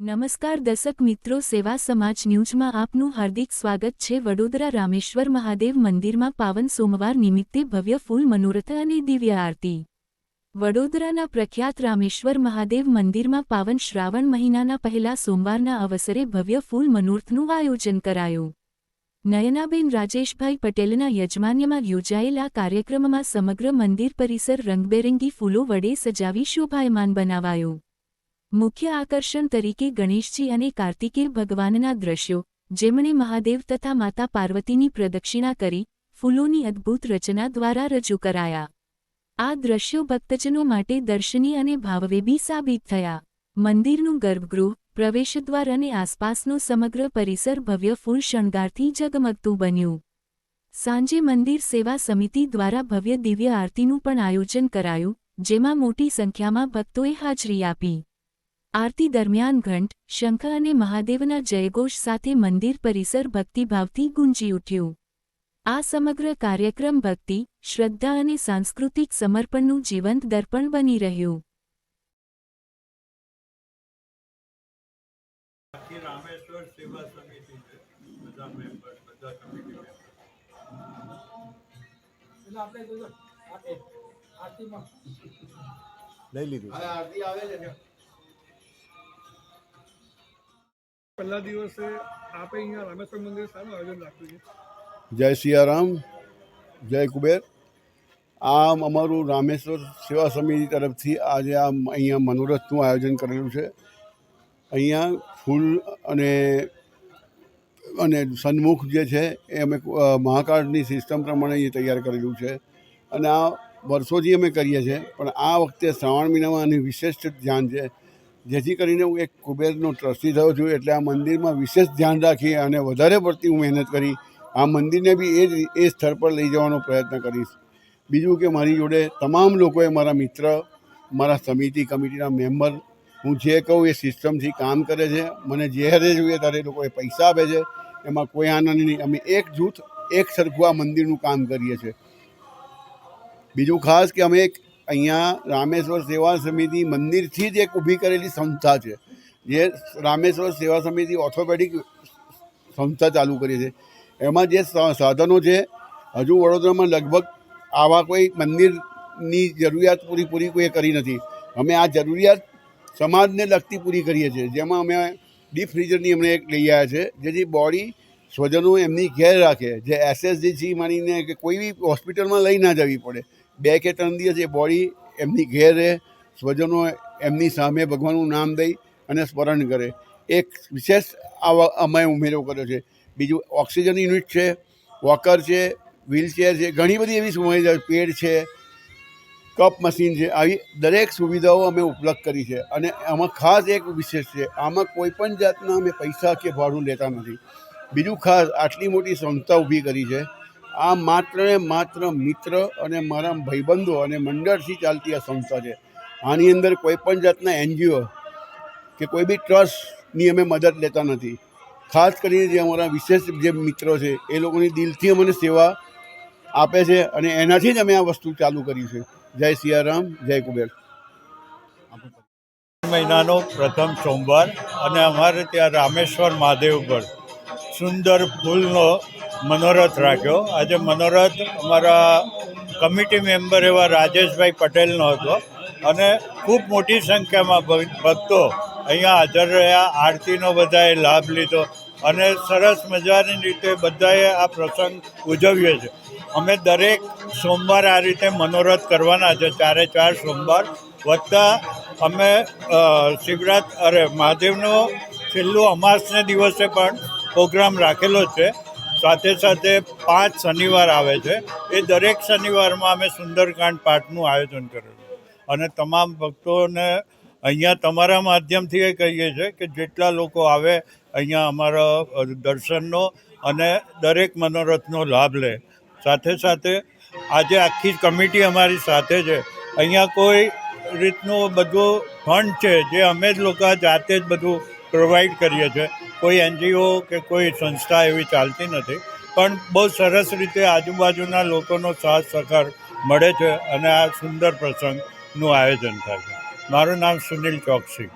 નમસ્કાર દર્શક મિત્રો, સેવા સમાજ ન્યૂઝમાં આપનું હાર્દિક સ્વાગત છે. વડોદરા રામેશ્વર મહાદેવ મંદિરમાં પાવન સોમવાર નિમિત્તે ભવ્ય ફૂલ મનોરથ અને દિવ્ય આરતી. વડોદરાના પ્રખ્યાત રામેશ્વર મહાદેવ મંદિરમાં પાવન શ્રાવણ મહિનાના પહેલા સોમવારના અવસરે ભવ્ય ફૂલ મનોરથનું આયોજન કરાયું. નયનાબેન રાજેશભાઈ પટેલના યજમાન્યમાં યોજાયેલ કાર્યક્રમમાં સમગ્ર મંદિર પરિસર રંગબેરંગી ફૂલો વડે સજાવી શોભાયમાન બનાવાયું. મુખ્ય આકર્ષણ તરીકે ગણેશજી અને કાર્તિકેય ભગવાનના દ્રશ્યો, જેમણે મહાદેવ તથા માતા પાર્વતીની પ્રદક્ષિણા કરી, ફૂલોની અદ્ભુત રચના દ્વારા રજૂ કરાયા. આ દ્રશ્યો ભક્તજનો માટે દર્શનીય અને ભાવવેબી સાબિત થયા. મંદિરનું ગર્ભગૃહ, પ્રવેશદ્વાર અને આસપાસનો સમગ્ર પરિસર ભવ્ય ફૂલ શણગારથી જગમગતું બન્યું. સાંજે મંદિર સેવા સમિતિ દ્વારા ભવ્ય દિવ્ય આરતીનું પણ આયોજન કરાયું, જેમાં મોટી સંખ્યામાં ભક્તોએ હાજરી આપી. આરતી દરમિયાન ઘંટ શંખ અને મહાદેવના જયઘોષ સાથે મંદિર પરિસર ભક્તિભાવથી ગુંજી ઉઠ્યું. આ સમગ્ર કાર્યક્રમ ભક્તિ શ્રદ્ધા અને સાંસ્કૃતિક સમર્પણનું જીવંત દર્પણ બની રહ્યું. રામેશ્વર સેવા સમિતિ છે. બધા મેમ્બર બધા કમિટી મેમ્બર આપણે આરતીમાં. લઈ લીધું. પહેલા દિવસે આપે અહીંયા રામેશ્વર મંદિર સારું આયોજન રાખ્યું છે. જય સિયારામ, જય કુબેર. આ અમારું રામેશ્વર સેવા સમિતિ તરફથી આજે આ અહીંયા મનોરથનું આયોજન કરેલું છે. અહીંયા ફૂલ અને અને સન્મુખ જે છે એ અમે મહાકાળની સિસ્ટમ પ્રમાણે એ તૈયાર કરેલું છે. અને આ વર્ષોથી અમે કરીએ છીએ, પણ આ વખતે શ્રાવણ મહિનામાં આની વિશેષ ધ્યાન છે. જેથી કરીને હું એક કુબેરનો ટ્રસ્ટી થયો છું. એટલે આ મંદિરમાં વિશેષ ધ્યાન રાખી અને વધારે પડતી હું મહેનત કરી આ મંદિરને બી એ જ એ સ્થળ પર લઈ જવાનો પ્રયત્ન કરીશ. બીજું કે મારી જોડે તમામ લોકોએ મારા મિત્ર, મારા સમિતિ કમિટીના મેમ્બર, હું જે કહું એ સિસ્ટમથી કામ કરે છે. મને જ્યારે જોઈએ ત્યારે લોકોએ પૈસા આપે છે. એમાં કોઈ આનંદ નહીં. અમે એક જૂથ, એક સરખું આ મંદિરનું કામ કરીએ છીએ. બીજું ખાસ કે અમે એક અહીંયા રામેશ્વર સેવા સમિતિ મંદિરથી જ એક ઊભી કરેલી સંસ્થા છે. જે રામેશ્વર સેવા સમિતિ ઓર્થોપેડિક સંસ્થા ચાલુ કરી છે. એમાં જે સાધનો છે, હજુ વડોદરામાં લગભગ આવા કોઈ મંદિરની જરૂરિયાત પૂરી પૂરી કોઈ કરી નથી. અમે આ જરૂરિયાત સમાજને લગતી પૂરી કરીએ છીએ. જેમાં અમે ડીપ ફ્રીઝરની અમને એક લઈ આવ્યા છે, જેથી બોડી સ્વજનો એમની ઘેર રાખે. જે એસએસજી માનીને કે કોઈ બી હોસ્પિટલમાં લઈ ના જવી પડે. બે કે ત્રણ દિવસ એ બોડી એમની ઘેરે સ્વજનો એમની સામે ભગવાનનું નામ દઈ અને સ્મરણ કરે. એક વિશેષ આવા અમે ઉમેરો કર્યો છે. બીજું ઓક્સિજન યુનિટ છે, વોકર છે, વ્હીલચેર છે, ઘણી બધી એવી સુવિધા પેડ છે, કપ મશીન છે. આવી દરેક સુવિધાઓ અમે ઉપલબ્ધ કરી છે. અને આમાં ખાસ એક વિશેષ છે. આમાં કોઈ પણ જાતના અમે પૈસા કે ભાડું લેતા નથી. બીજું ખાસ આટલી મોટી સંસ્થા ઊભી કરી છે. આ માત્ર ને માત્ર મિત્ર અને મારા ભાઈબંધો અને મંડળથી ચાલતી આ સંસ્થા છે. આની અંદર કોઈ પણ જાતના એનજીઓ કે કોઈ બી ટ્રસ્ટની અમે મદદ લેતા નથી. ખાસ કરીને જે અમારા વિશેષ જે મિત્રો છે, એ લોકોની દિલથી અમને સેવા આપે છે અને એનાથી જ અમે આ વસ્તુ ચાલુ કરી છે. જય સિયારામ, જય કુબેર. મહિનાનો પ્રથમ સોમવાર અને અમારે ત્યાં રામેશ્વર મહાદેવ પર સુંદર ફૂલનો મનોરથ રાખ્યો. આજે મનોરથ અમારા કમિટી મેમ્બર એવા રાજેશભાઈ પટેલનો હતો અને ખૂબ મોટી સંખ્યામાં ભક્તો અહીંયા હાજર રહ્યા, આરતીનો બધાએ લાભ લીધો અને સરસ મજાની રીતે બધાએ આ પ્રસંગ ઉજવ્યો છે. અમે દરેક સોમવાર આ રીતે મનોરથ કરવાના છે, ચારે ચાર સોમવાર. વધતા અમે શિવરાત, અરે, મહાદેવનો છેલ્લું અમાસને દિવસે પણ પ્રોગ્રામ રાખેલો છે. સાથે સાથે પાંચ શનિવાર આવે છે. એ દરેક શનિવારમાં અમે સુંદરકાંડ પાઠનું આયોજન કરેલું અને તમામ ભક્તોને અહીંયા તમારા માધ્યમથી એ કહીએ છીએ કે જેટલા લોકો આવે અહીંયા અમારા દર્શનનો અને દરેક મનોરથનો લાભ લે. સાથે સાથે આજે આખી કમિટી અમારી સાથે છે. અહીંયા કોઈ રીતનું બધું ફંડ છે જે અમે જ લોકો જાતે જ બધું પ્રોવાઈડ કરીએ છીએ. કોઈ એનજીઓ કે કોઈ સંસ્થા એવી ચાલતી નથી, પણ બહુ સરસ રીતે આજુબાજુના લોકોનો સાથ સહકાર મળે છે અને આ સુંદર પ્રસંગનું આયોજન થાય છે. મારું નામ સુનિલ ચોકસી.